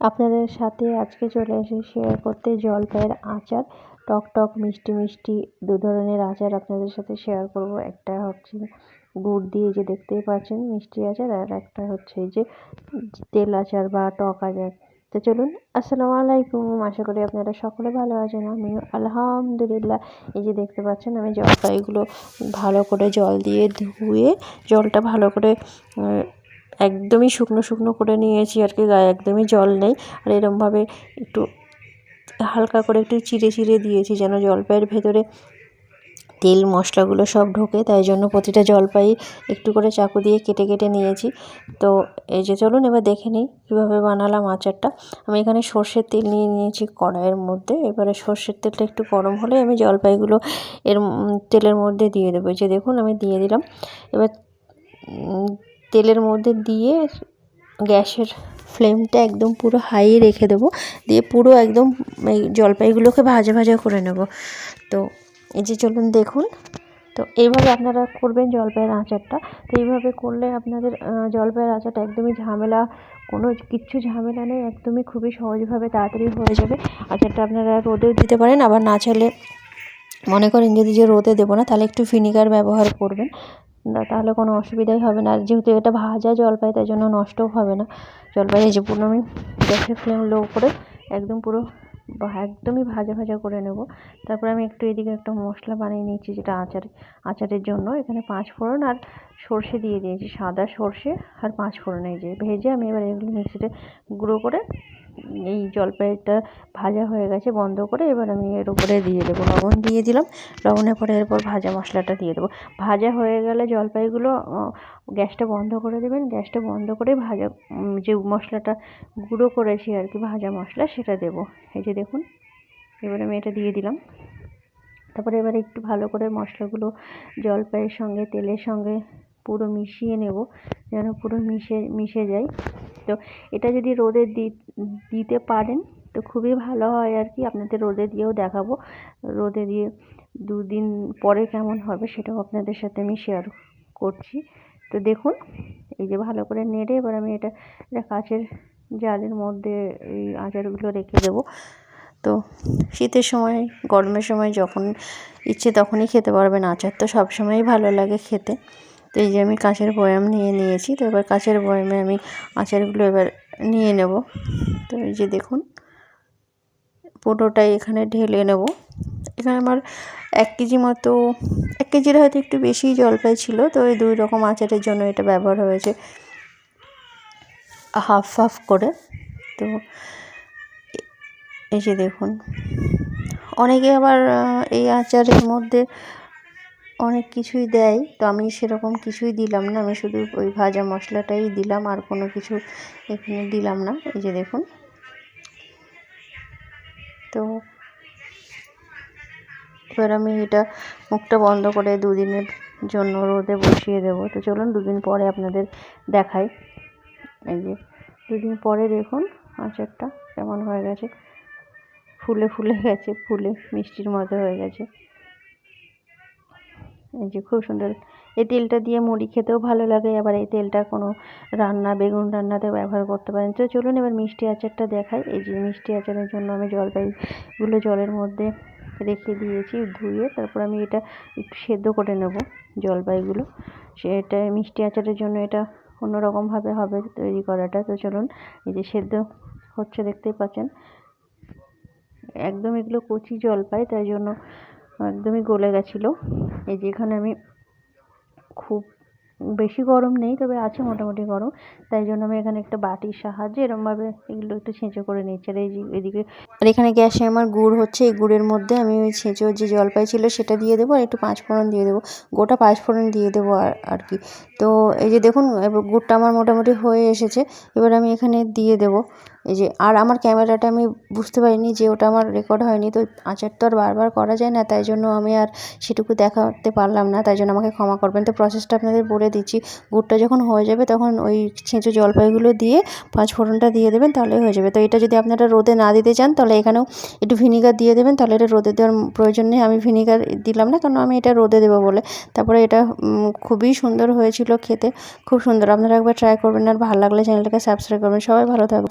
আপনাদের সাথে আজকে চলে এসে শেয়ার করতে জলপাইয়ের আচার, টক টক, মিষ্টি মিষ্টি দু ধরনের আচার আপনাদের সাথে শেয়ার করব। একটা হচ্ছে গুড় দিয়ে যে দেখতেই পাচ্ছেন মিষ্টি আচার আর একটা হচ্ছে যে তেল আচার বা টক আচার। তো চলুন, আসসালামু আলাইকুম। আশা করি আপনারা সকলে ভালো আছেন আমি আলহামদুলিল্লাহ। এই যে দেখতে পাচ্ছেন আমি জলপাইগুলো ভালো করে জল দিয়ে ধুয়ে, জলটা ভালো করে একদমই শুকনো শুকনো করে নিয়েছি আর কি, গায়ে একদমই জল নেই। আর এরমভাবে একটু হালকা করে একটু চিড়ে চিড়ে দিয়েছি যেন জলপাইয়ের ভেতরে তেল মশলাগুলো সব ঢোকে, তাই জন্য প্রতিটা জলপাই একটু করে চাকু দিয়ে কেটে কেটে নিয়েছি। তো এই যে চলুন এবার দেখে নিই কীভাবে বানালাম আচারটা। আমি এখানে সর্ষের তেল নিয়ে নিয়েছি কড়াইয়ের মধ্যে, এবারে সর্ষের তেলটা একটু গরম হলে আমি জলপাইগুলো এর, তেলের মধ্যে দিয়ে দেবো। যে দেখুন আমি দিয়ে দিলাম। এবার তেলের মধ্যে দিয়ে গ্যাসের ফ্লেমটা একদম পুরো হাই রেখে দেবো। দিয়ে পুরো একদম এই জলপাইগুলোকে ভাজা ভাজা করে নেব। তো এই যে চলুন দেখুন। তো এইভাবে আপনারা করবেন জলপাইয়ের আচারটা। তো এইভাবে করলে আপনাদের জলপাইয়ের আচারটা একদমই ঝামেলা, কোনো কিচ্ছু ঝামেলা নেই, একদমই খুবই সহজভাবে তাড়াতাড়ি হয়ে যাবে। আচারটা আপনারা রোদেও দিতে পারেন, আবার না চাইলে মনে করেন যদি যে রোদে দেবো না, তাহলে একটু ভিনিগার ব্যবহার করবেন। তাহলে কোনো অসুবিধাই হবে না। আর যেহেতু এটা ভাজা জলপাই, তাই জন্য নষ্টও হবে না। জলপাই এই যে পুরো আমি গ্যাসের ফ্লেম লো করে একদম পুরো একদমই ভাজা ভাজা করে নেব। তারপরে আমি একটু এদিকে একটা মশলা বানিয়ে নিয়েছি, যেটা আচার, আচারের জন্য। এখানে পাঁচ ফোড়ন আর সর্ষে দিয়ে দিয়েছি, সাদা সর্ষে আর পাঁচ ফোড়ন এই যে ভেজে আমি এবার এগুলো মিক্সিতে গুঁড়ো করে এই জলপাইটা ভাজা হয়ে গেছে বন্ধ করে, এবার আমি এর উপরে দিয়ে দেবো লবণ দিয়ে দিলাম। লবণের পরে এরপর ভাজা মশলাটা দিয়ে দেবো। ভাজা হয়ে গেলে জলপাইগুলো গ্যাসটা বন্ধ করে দেবেন। গ্যাসটা বন্ধ করে ভাজা যে মশলাটা গুঁড়ো করেছি আর কি, ভাজা মশলা, সেটা দেবো। এই যে দেখুন, এবার আমি এটা দিয়ে দিলাম। তারপরে এবার একটু ভালো করে মশলাগুলো জলপাইয়ের সঙ্গে, তেলের সঙ্গে পুরো মিশিয়ে নেব, যেন পুরো মিশে মিশে যায়। তো এটা যদি রোদে দিতে পারেন তো খুবই ভালো হয় আর কি। আপনাদের রোদে দিয়েও দেখাবো। রোদে দিয়ে দুদিন পরে কেমন হবে সেটাও আপনাদের সাথে আমি শেয়ার করছি। তো দেখুন, এই যে ভালো করে নেড়ে এবার আমি এটা এটা কাচের জালের মধ্যে এই আচারগুলো রেখে দেবো। তো শীতের সময়, গরমের সময় যখন ইচ্ছে তখনই খেতে পারবেন আচার। তো সবসময়ই ভালো লাগে খেতে। তো এই যে আমি কাঁচের বয়াম নিয়ে নিয়েছি, তো এবার কাঁচের বয়ামে আমি আচারগুলো এবার নিয়ে নেব। তো এই যে দেখুন, পুরোটাই এখানে ঢেলে নেব। এখানে আমার এক কেজি মতো, এক কেজির হয়তো একটু বেশি জলপাই ছিল, তো এই দুই রকম আচারের জন্য এটা ব্যবহার হয়েছে। হাফ হাফ করে। তো এই যে দেখুন, অনেকে আবার এই আচারের মধ্যে অনেক কিছুই দেয়। তো আমি সেরকম কিছুই দিলাম না। আমি শুধু ওই ভাজা মশলাটাই দিলাম, আর কোনো কিছু এখানে দিলাম না। এই যে দেখুন। তো এবার আমি এটা মুখটা বন্ধ করে দুদিনের জন্য রোদে বসিয়ে দেবো। তো চলুন দুদিন পরে আপনাদের দেখাই। এই যে দুদিন পরে দেখুন আচারটা কেমন হয়ে গেছে। ফুলে ফুলে গেছে, ফুলে মিষ্টির মতো হয়ে গেছে। এই যে খুব সুন্দর। এই তেলটা দিয়ে মুড়ি খেতেও ভালো লাগে, আবার এই তেলটা কোনো রান্না, বেগুন রান্নাতে ব্যবহার করতে পারেন। তো চলুন এবার মিষ্টি আচারটা দেখাই। এই যে মিষ্টি আচারের জন্য আমি জলপাইগুলো জলের মধ্যে রেখে দিয়েছি ধুয়ে, তারপর আমি এটা একটু সেদ্ধ করে নেব জলপাইগুলো। সেটা মিষ্টি আচারের জন্য এটা অন্যরকমভাবে হবে তৈরি করাটা। তো চলুন, এই যে সেদ্ধ হচ্ছে দেখতেই পাচ্ছেন। একদম এগুলো কচি জলপাই, তাই জন্য একদমই গলে গেছিল। এই যে এখানে আমি খুব বেশি গরম নেই, তবে আছে মোটামুটি গরম। তাই জন্য আমি এখানে একটা বাটির সাহায্যে এরমভাবে এগুলো একটু ছেঁচো করে নিচ্ছি আর এই এদিকে আর এখানে গ্যাসে আমার গুড় হচ্ছে, এই গুড়ের মধ্যে আমি ওই ছেঁচো যে জলপাই ছিল সেটা দিয়ে দেবো আর একটু পাঁচ ফোড়ন দিয়ে দেবো। গোটা পাঁচ ফোড়ন দিয়ে দেবো আর আর কি। তো এই যে দেখুন গুড়টা আমার মোটামুটি হয়ে এসেছে। এবার আমি এখানে দিয়ে দেবো। এই যে, আর আমার ক্যামেরাটা আমি বুঝতে পারিনি যে ওটা আমার রেকর্ড হয়নি, তো আচার তো আর বারবার করা যায় না, তাই জন্য আমি আর সেটুকু দেখাতে পারলাম না, তাই জন্য আমাকে ক্ষমা করবেন। তো প্রসেসটা আপনাদের বলে দিচ্ছি, গুড়টা যখন হয়ে যাবে তখন ওই ছেঁচো জলপাইগুলো দিয়ে পাঁচ ফোড়নটা দিয়ে দেবেন, তাহলে হয়ে যাবে। তো এটা যদি আপনারা রোদে না দিতে চান, তাহলে এখানেও একটু ভিনিগার দিয়ে দেবেন, তাহলে এটা রোদে দেওয়ার প্রয়োজন নেই, আমি ভিনিগার দিলাম না কারণ আমি এটা রোদে দেবো বলে। তারপরে এটা খুবই সুন্দর হয়েছিল খেতে, খুব সুন্দর, আপনারা একবার ট্রাই করবেন, আর ভালো লাগলে চ্যানেলটাকে সাবস্ক্রাইব করবেন। সবাই ভালো থাকবে